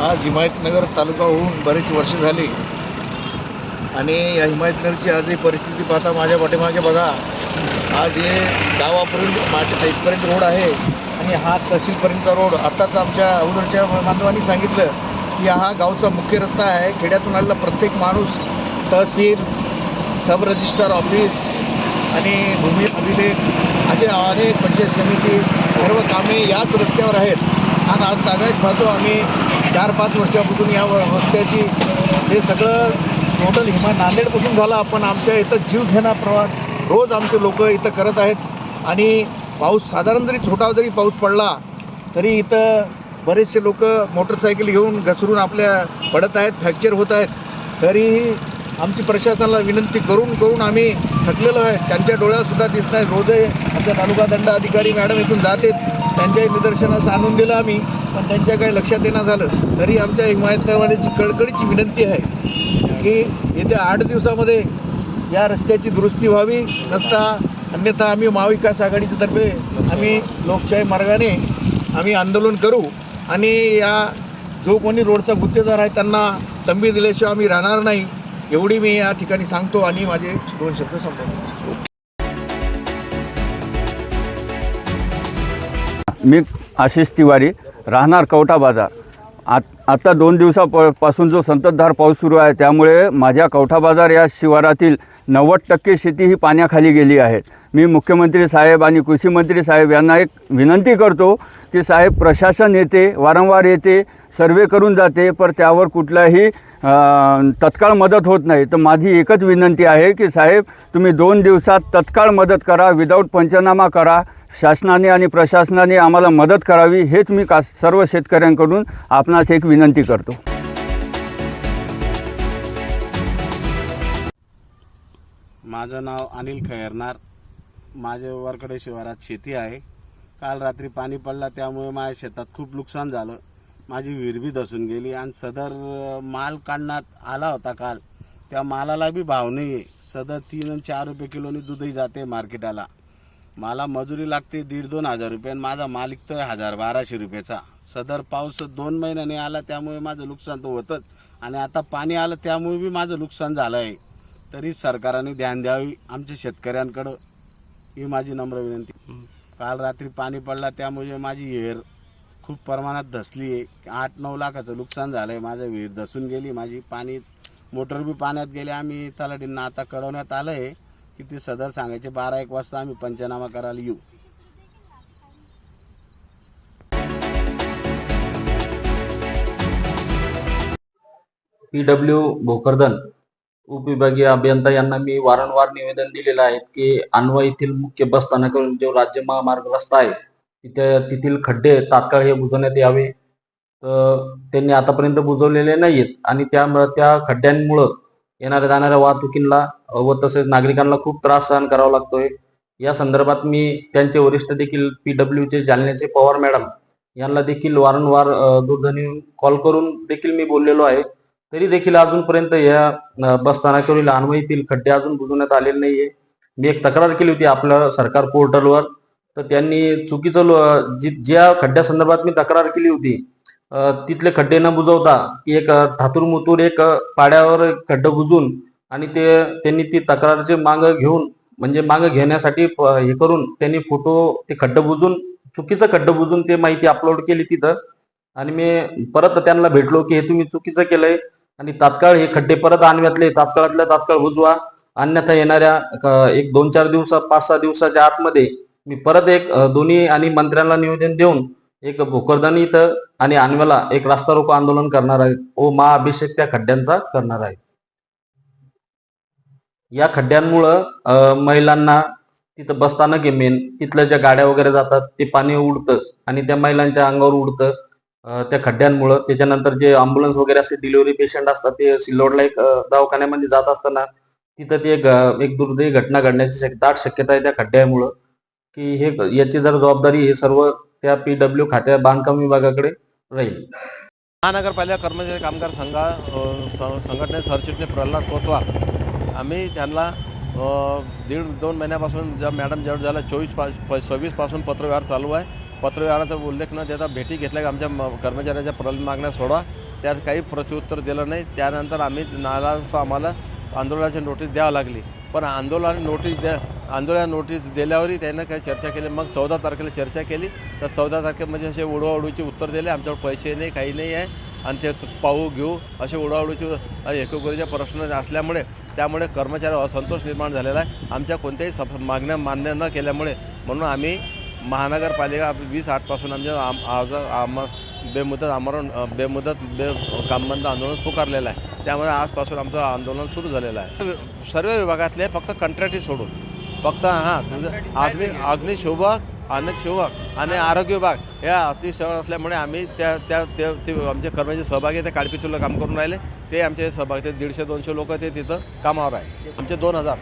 आज हिमायतनगर तालुका होऊन बरेच वर्ष झाली. आणि या हिमायतनगरची आजही परिस्थिती पाहता माझ्या पाठीमागे बघा आज हे गावापर्यंत माझ्या इथपर्यंत रोड आहे आणि हा तहसीलपर्यंतचा रोड. आत्ताच आमच्या अगोदरच्या बांधवांनी सांगितलं की हा गावचा मुख्य रस्ता आहे. खेड्यातून आलेला प्रत्येक माणूस तहसील सब रजिस्टर ऑफिस आणि भूमी अभिलेख असे अनेक पंचायत समिती सर्व कामे याच रस्त्यावर आहेत. आणि आज तागायत पाहतो आम्ही. चार पाच वर्षापासून या रस्त्याची हे सगळं टोटल हिमा नांदेडपासून झाला. आपण आमच्या इथं जीवघेणा प्रवास. रोज आमचे लोक इथं करत आहेत. आणि पाऊस साधारण जरी छोटा जरी पाऊस पडला तरी इथं बरेचसे लोक मोटरसायकल घेऊन घसरून आपल्या पडत आहेत फ्रॅक्चर होत आहेत. तरीही आमची प्रशासनाला विनंती करून करून आम्ही थकलेलो आहे. त्यांच्या डोळ्यासुद्धा दिसत नाही. रोजही आमच्या तालुका दंड अधिकारी मॅडम इथून जातेत त्यांच्याही निदर्शनास आणून दिलं आम्ही पण त्यांच्या काही लक्षात येणं झालं तरी आमच्या हिमायतकरवाल्याची कडकडीची विनंती आहे की येत्या आठ दिवसामध्ये या रस्त्याची दुरुस्ती व्हावी नसता अन्यथा आम्ही महाविकास आघाडीच्या तर्फे आम्ही लोकशाही मार्गाने आम्ही आंदोलन करू आणि या जो कोणी रोडचा गुत्तेदार आहे त्यांना तंबी दिल्याशिवाय आम्ही राहणार नाही एवढी मी या ठिकाणी सांगतो आणि माझे दोन शब्द संपवतो. मी आशिष तिवारी राहणार कवठा बाजार. आत आत्ता दोन दिवसापासून जो संततधार पाऊस सुरू आहे त्यामुळे माझ्या कवठा बाजार या शिवारातील नव्वद टक्के शेती ही पाण्याखाली गेली आहे. मी मुख्यमंत्री साहेब आणि कृषी मंत्री साहेब यांना एक विनंती करतो की साहेब प्रशासन येते वारंवार येते सर्वे करून जाते पर त्यावर कुठलाही तत्काळ मदत होत नाही. तर माझी एकच विनंती आहे की साहेब तुम्ही दोन दिवसात तत्काळ मदत करा विदाऊट पंचनामा करा. शासनाने आणि प्रशासनाने आम्हाला मदत करावी हेच मी का सर्व शेतकऱ्यांकडून आपणास एक विनंती करतो. माझं नाव अनिल खैरनार. माझ्या वरकडे शिवारात शेती आहे. काल रात्री पाणी पडला त्यामुळे माझ्या शेतात खूप नुकसान झालं. माझी विहीर बी धसून गेली आणि सदर माल काढण्यात आला होता काल. त्या मालाला बी भाव नाही आहे सदर तीन आणि चार रुपये किलोनी दूधही जाते मार्केटाला. मला मजुरी लागते दीड दोन हजार रुपये आणि माझा माल विकतोय हजार बाराशे रुपयाचा. सदर पाऊस दोन महिन्याने आला त्यामुळे माझं नुकसान तर होतंच. आणि आता पाणी आलं त्यामुळे बी माझं नुकसान झालं आहे तरी सरकारने ध्यान द्यावी आमच्या शेतकऱ्यांकडं. ही माझी नम्र विनंती. काल रात्री पाणी पडला त्यामुळे माझी विहीर खूप प्रमाणात धसली आहे. आठ नऊ लाखाचं नुकसान झालं आहे माझं विहीर धसून गेली माझी पाणी मोटर बी पाण्यात गेले. आम्ही तलाठींना आता कळवण्यात आलं आहे की ते सदर सांगायचे बारा एक वाजता आम्ही पंचनामा करायला येऊ. पी डब्ल्यू भोकरदन उपविभागीय अभियंता यांना मी वारंवार निवेदन दिलेलं आहे की अन्वय येथील मुख्य बस जो राज्य महामार्ग रस्ता आहे तिथे तेथील खड्डे तात्काळ हे बुजवण्यात यावे. तर त्यांनी आतापर्यंत बुजवलेले नाहीत आणि त्यामुळे त्या खड्ड्यांमुळं येणाऱ्या जाणाऱ्या वाहतुकीला व तसेच नागरिकांना खूप त्रास सहन करावा लागतोय. या संदर्भात मी त्यांचे वरिष्ठ देखील पी डब्ल्यूचे जालन्याचे पवार मॅडम यांना देखील वारंवार दूरध्वनी कॉल करून देखील मी बोललेलो आहे. तरी देखील अजूनपर्यंत या बसस्थानकावरील बस स्थानकावरील अन्वयीतील खड्डे अजून बुजवण्यात आलेले नाहीये. मी एक तक्रार केली होती आपल्या सरकार पोर्टलवर. तर त्यांनी चुकीचं लो- जी ज्या खड्ड्या संदर्भात मी तक्रार केली होती तिथले खड्डे न बुजवता की एक धातूर थातूर मुतूर एक पाड्यावर एक बुजून आणि ते त्यांनी ती तक्रारचे मांग घेऊन म्हणजे मांग घेण्यासाठी प- हे करून त्यांनी फोटो ते खड्डं बुजून चुकीचं खड्डं बुजून ते माहिती अपलोड केली तिथं. आणि मी परत त्यांना भेटलो की हे तुम्ही चुकीचं केलंय आणि तात्काळ हे खड्डे परत आणव्यातले तात्काळातल्या तात्काळ बुजवा. अन्यथा येणाऱ्या एक दोन चार दिवसा पाच सहा दिवसाच्या आतमध्ये मी परत एक दोन्ही आणि मंत्र्यांना निवेदन देऊन एक भोकरदानी इथं आणि आणव्याला एक रास्ता रोको आंदोलन करणार आहे व महाअभिषेक त्या खड्ड्यांचा करणार आहे या खड्ड्यांमुळं महिलांना तिथं बसताना की मेन तिथल्या ज्या गाड्या वगैरे जातात ते पाणी उडतं आणि त्या महिलांच्या अंगावर उडतं. त्या खड्ड्यांमुळं त्याच्यानंतर जे अँब्युलन्स वगैरे असते डिलिव्हरी पेशंट असतात ते सिल्लोडला एक दवाखान्यामध्ये जात असताना तिथं ते एक दुर्दैवी घटना घडण्याची दाट शक्यता आहे त्या खड्ड्यामुळं. की हे याची जर जबाबदारी हे सर्व त्या पी डब्ल्यू खात्या बांधकाम विभागाकडे राहील. महानगरपालिका कर्मचारी कामगार संघा संघटने सरचिटणीस प्रल्हाद कोतवाल आम्ही त्यांना दीड दोन महिन्यापासून ज्या मॅडम जेवढ झाला चोवीस पास प सव्वीसपासून पत्रव्यवहार चालू आहे. पत्रव्यवहाराचा उल्लेख न देता भेटी घेतल्या की आमच्या कर्मचाऱ्याच्या प्रल मागण्या सोडा त्यात काही प्रत्युत्तर दिलं नाही. त्यानंतर आम्ही नाराज आम्हाला आंदोलनाची नोटीस द्यावी लागली. पण आंदोलन नोटीस द्या आंदोलन नोटीस दिल्यावरही त्यांना काही चर्चा केली. मग चौदा तारखेला चर्चा केली. तर चौदा तारखे म्हणजे असे उडवाउडूचे उत्तर दिले. आमच्यावर पैसे नाही काही नाही आहे. आणि ते पाहू घेऊ असे उडवाउडवीचे एकोगोरीच्या प्रश्न असल्यामुळे त्यामुळे कर्मचारी असंतोष निर्माण झालेला आहे. आमच्या कोणत्याही सफ मागण्या मान्य न केल्यामुळे म्हणून आम्ही महानगरपालिका वीस आठपासून आमच्या आम आज आम बेमुदत आमरण बेमुदत बे कामबंद आंदोलन पुकारलेलं आहे. त्यामुळे आजपासून आमचं आंदोलन सुरू झालेलं आहे. सर्व विभागातले फक्त कंत्राटी सोडून फक्त हां तुझं अग्नि अग्निशोभक अनशोभक आणि आरोग्य विभाग या अतिशय असल्यामुळे आम्ही त्या त्या ते ते आमचे कर्मचारी सहभागी आहे, ते काळपीतूला काम करून राहिले. ते आमचे सहभागी ते दीडशे दोनशे लोक ते तिथं कामावर आहे. आमचे दोन हजार.